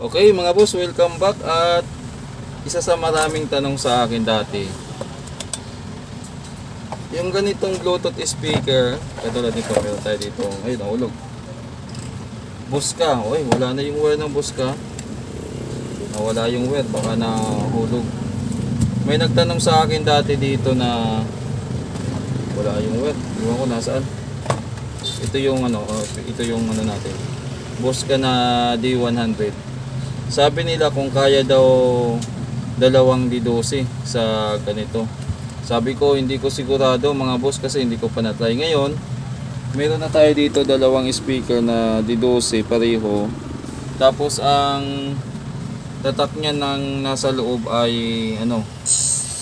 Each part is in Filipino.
Okay mga boss, welcome back at isa sa maraming tanong sa akin dati. Yung ganitong Bluetooth speaker, katulad nito, meron tayo dito, ay nahulog. Buska, oy, wala na yung wire ng buska. Nawala yung wire, baka nahulog. May nagtanong sa akin dati dito na wala yung wire. Iwan ko nasaan. Ito yung ano, oh, ito yung ano natin. Buska na D100. Sabi nila kung kaya daw dalawang D12 sa ganito. Sabi ko hindi ko sigurado mga boss kasi hindi ko pa na-try ngayon. Meron na tayo dito dalawang speaker na D12 pareho. Tapos ang tatak niya ng nasa loob ay ano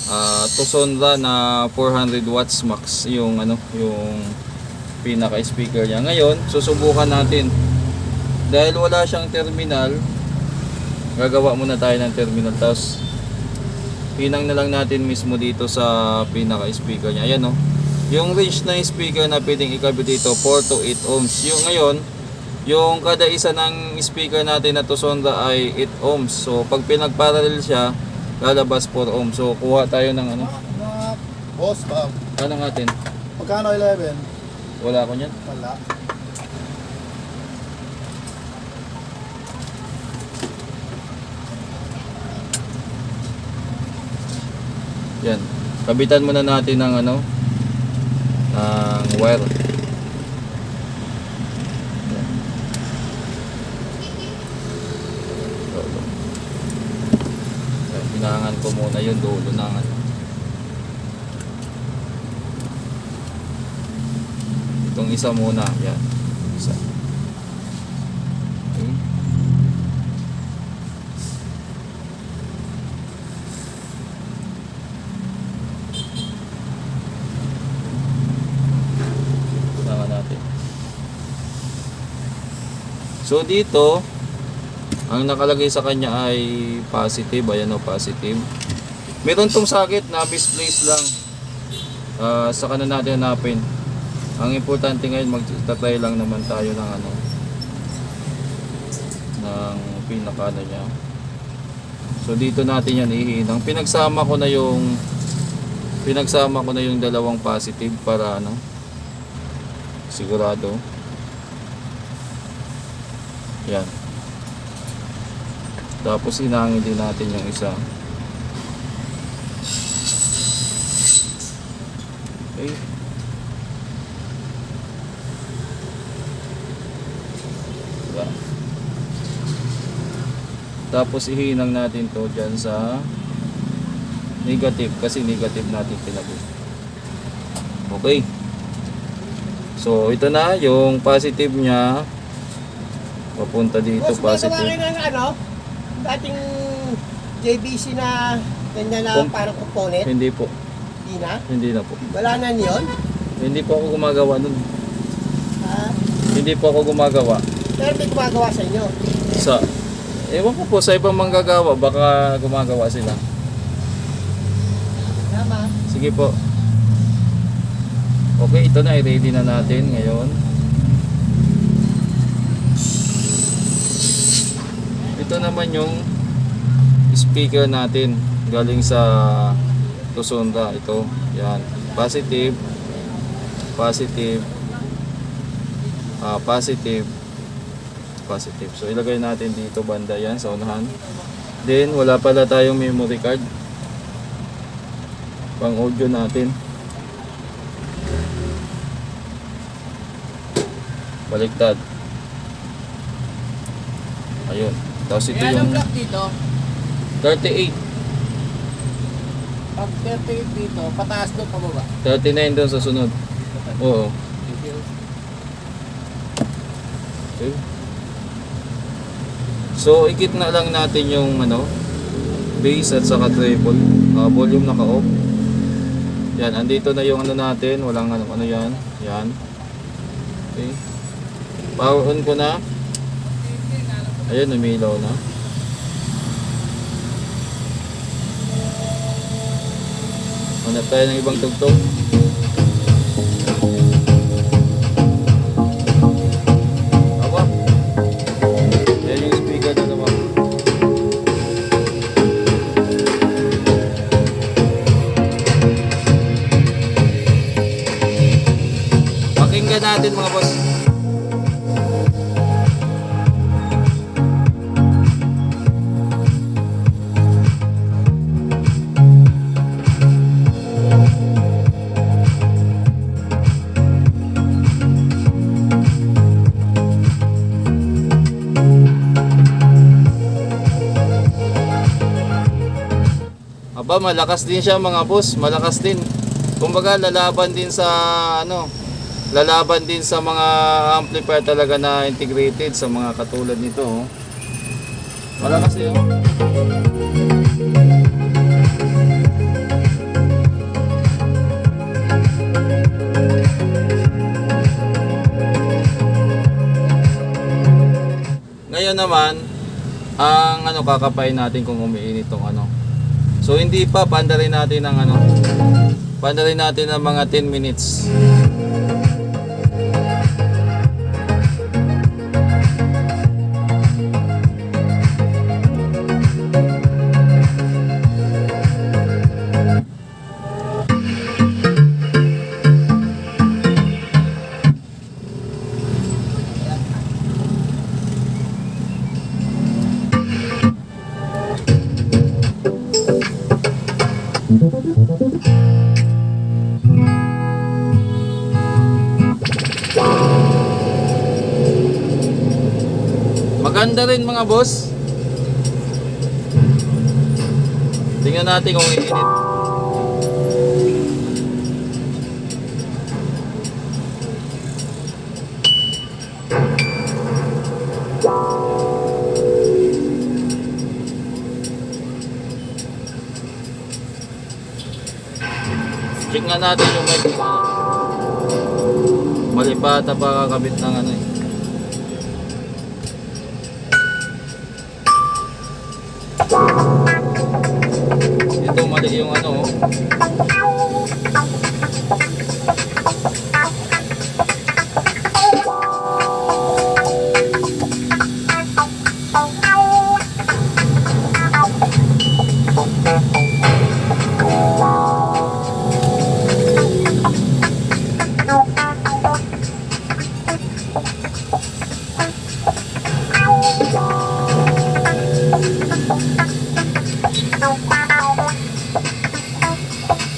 ah Tusonra na 400 watts max yung ano yung pinaka speaker niya. Ngayon, susubukan natin. Dahil wala siyang terminal, gagawa muna tayo ng terminal tapos pinang na lang natin mismo dito sa pinaka speaker niya. Ayan no? Yung range na speaker na pwedeng ikabit dito 4 to 8 ohms. Yung ngayon yung kada isa ng speaker natin na Tusonda ay 8 ohms. So pag pinagparallel siya lalabas 4 ohms. So kuha tayo ng ano? Boss, ma'am. ano natin Magkano 11? wala ko niyan. Wala. Yan. Kabitan muna natin ng ano ng wire. Yan. Ko muna yung dulo ng ano itong isa muna yan. Isa okay. Sama natin. So dito, ang nakalagay sa kanya ay positive. Ayan o, positive. Meron tong sakit na misplace lang. Ah, sa kanan natin hanapin. Ang importante ngayon, magtatry lang naman tayo ng ano, ng pinaka niya. So dito natin yan ihinang. Pinagsama ko na yung pinagsama ko na yung dalawang positive para ano sigurado yan. Tapos inangin din natin yung isa. Okay. Diba? tapos ihinang natin to dyan sa negative kasi negative natin pinagod okay. So ito na yung positive niya papunta dito Boss, positive. ng ano, dating JBC na ganyan na Kung- parang component, hindi po. Di na. hindi na po. Wala na yun. hindi po ako gumagawa nun. Ah, hindi po ako gumagawa. Pero may gumagawa sa inyo. sa ewan ko po sa ibang manggagawa baka gumagawa sila. Tama. sige po. Okay ito na i-ready na natin ngayon ito naman yung speaker natin galing sa Tusonda ito yan. Positive. Positive. Ah positive. Positive. So ilagay natin dito banda yan sa unahan. Then wala pala tayong memory card. Pang audio natin. Baliktad. Ayun tapos ito Kaya yung anong block dito? 38 Pag 38 dito, pataas doon pababa. 39 doon sa sunod. Oo. Okay. so ikit na lang natin yung ano bass at saka treble Ah, volume naka off. Yan andito na yung ano natin. Walang ano, ano yan. Yan. Okay. Power on ko na ayun umilaw na. Hanap tayo ng ibang tugtog Malakas din siya mga boss, malakas din. Kumbaga lalaban din sa ano, lalaban din sa mga amplifier talaga na integrated sa mga katulad nito. Oh. Malakas yun. Ngayon naman, ang ano kakapain natin kung umiinit tong ano. So hindi pa pandarin natin ng ano. Pandarin natin ng mga 10 minutes. Maganda rin mga boss. Tingnan natin kung iinit. Check nga natin yung mic. kung ano. Mali pa ata pa kakabit ng ano eh. Mali yung ano. Oh.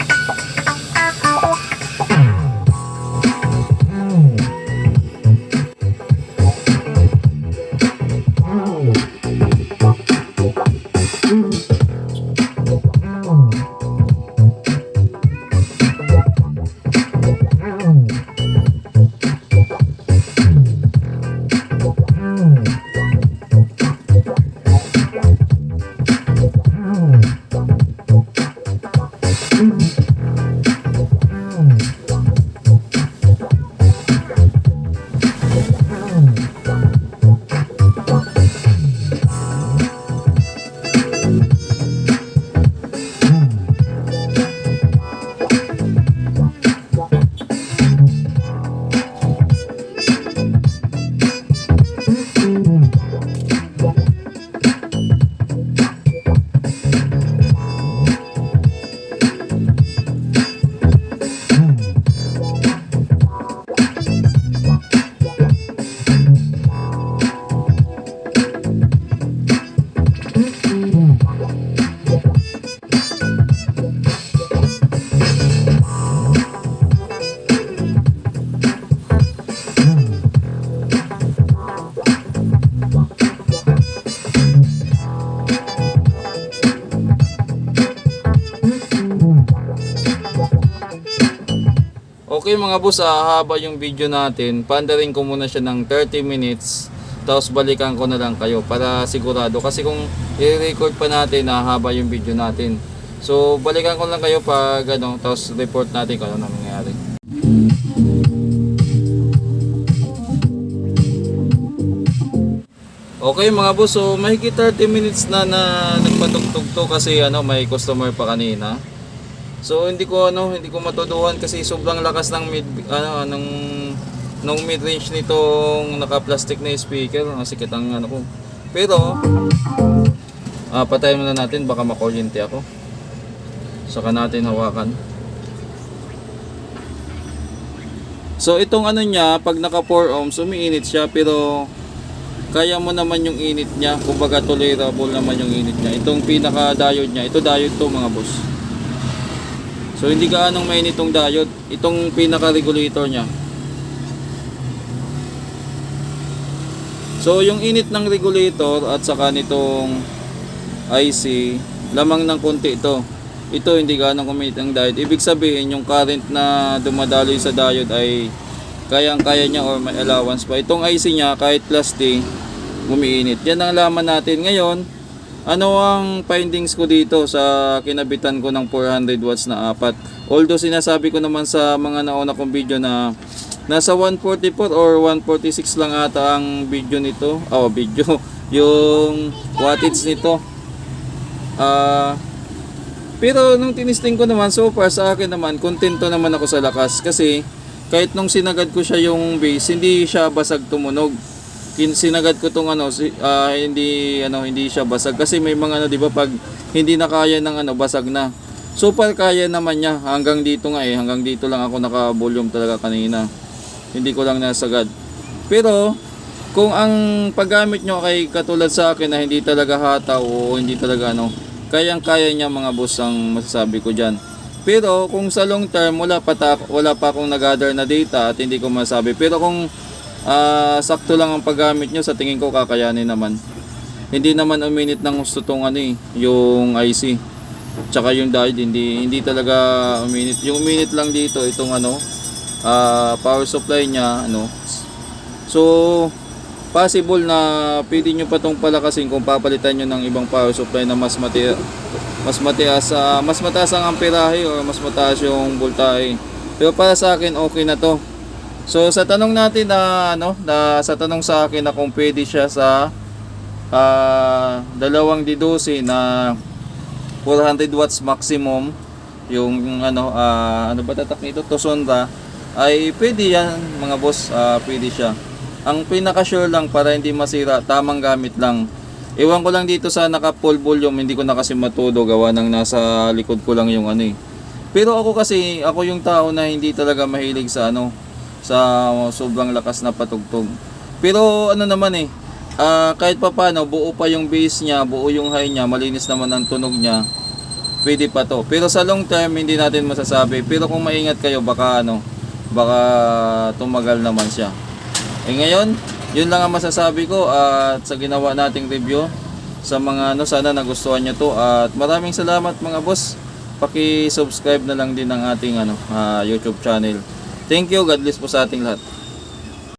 Okay mga boss, ah, haba yung video natin. Pandarin ko muna siya ng 30 minutes. Tapos balikan ko na lang kayo para sigurado. Kasi kung i-record pa natin, ah, haba yung video natin. So balikan ko lang kayo pag ano, tapos report natin kung ano nangyayari. Okay mga boss, so mahigit 30 minutes na na nagpatugtog to kasi ano may customer pa kanina. So hindi ko ano, hindi ko matuduhan kasi sobrang lakas ng mid ano ng ng mid-range nitong naka-plastic na speaker, ang sikit ang ano ko. Pero ah patayin muna natin baka makuryente ako. Saka natin hawakan. So itong ano niya, pag naka 4 ohms, umiinit siya pero kaya mo naman yung init niya. Kumbaga tolerable naman yung init niya. Itong pinaka diode niya, ito diode to mga boss. So hindi gaanong mainit itong diode. Itong pinaka regulator niya. So yung init ng regulator at saka nitong IC, lamang ng konti ito. Ito hindi gaano kumit ang diode. Ibig sabihin yung current na dumadaloy sa diode ay kayang-kaya niya or may allowance pa. Itong IC niya kahit plus D, umiinit. Yan ang laman natin ngayon. Ano ang findings ko dito sa kinabitan ko ng 400 watts na apat? Although sinasabi ko naman sa mga nauna kong video na nasa 144 or 146 lang ata ang video nito. Oh, video. Yung wattage nito. Ah, pero nung tinisting ko naman, so far sa akin naman, kontento naman ako sa lakas. Kasi kahit nung sinagad ko siya yung base, hindi siya basag tumunog. Kin sinagad ko tong ano, si, ah, hindi ano, hindi siya basag kasi may mga ano, 'di ba, pag hindi na kaya ng ano, basag na. So far kaya naman niya hanggang dito nga eh, hanggang dito lang ako naka-volume talaga kanina. Hindi ko lang nasagad. Pero kung ang paggamit nyo kay katulad sa akin na hindi talaga hataw o hindi talaga ano, kayang-kaya niya mga boss ang masasabi ko diyan. Pero kung sa long term wala pa ta, wala pa akong nag-gather na data at hindi ko masabi. Pero kung ah, sakto lang ang paggamit nyo sa tingin ko kakayanin naman. Hindi naman uminit ng gusto tong ano eh, yung IC. Tsaka yung diode hindi hindi talaga uminit. Yung uminit lang dito itong ano ah, power supply niya ano. So possible na pwede nyo pa tong palakasin kung papalitan nyo ng ibang power supply na mas mati mas matias ah, mas mataas ang amperahe or mas mataas yung voltahe. Pero para sa akin okay na to. So sa tanong natin na ano, na sa tanong sa akin na kung pwede siya sa ah, dalawang D12 na 400 watts maximum yung ano ah, ano ba tatak nito? Tosonra ay pwede yan mga boss ah, pwede siya. Ang pinaka sure lang para hindi masira tamang gamit lang. Ewan ko lang dito sa naka full volume, hindi ko na kasi matudo gawa ng nasa likod ko lang yung ano eh. Pero ako kasi, ako yung tao na hindi talaga mahilig sa ano, sa sobrang lakas na patugtog. Pero ano naman eh, ah, kahit pa paano, buo pa yung bass niya, buo yung high niya, malinis naman ang tunog niya, pwede pa to. Pero sa long term, hindi natin masasabi. Pero kung maingat kayo, baka ano, baka tumagal naman siya. Eh ngayon, yun lang ang masasabi ko at sa ginawa nating review sa mga ano sana nagustuhan nyo to at maraming salamat mga boss. Paki-subscribe na lang din ng ating ano ah, YouTube channel. Thank you. God bless po sa ating lahat.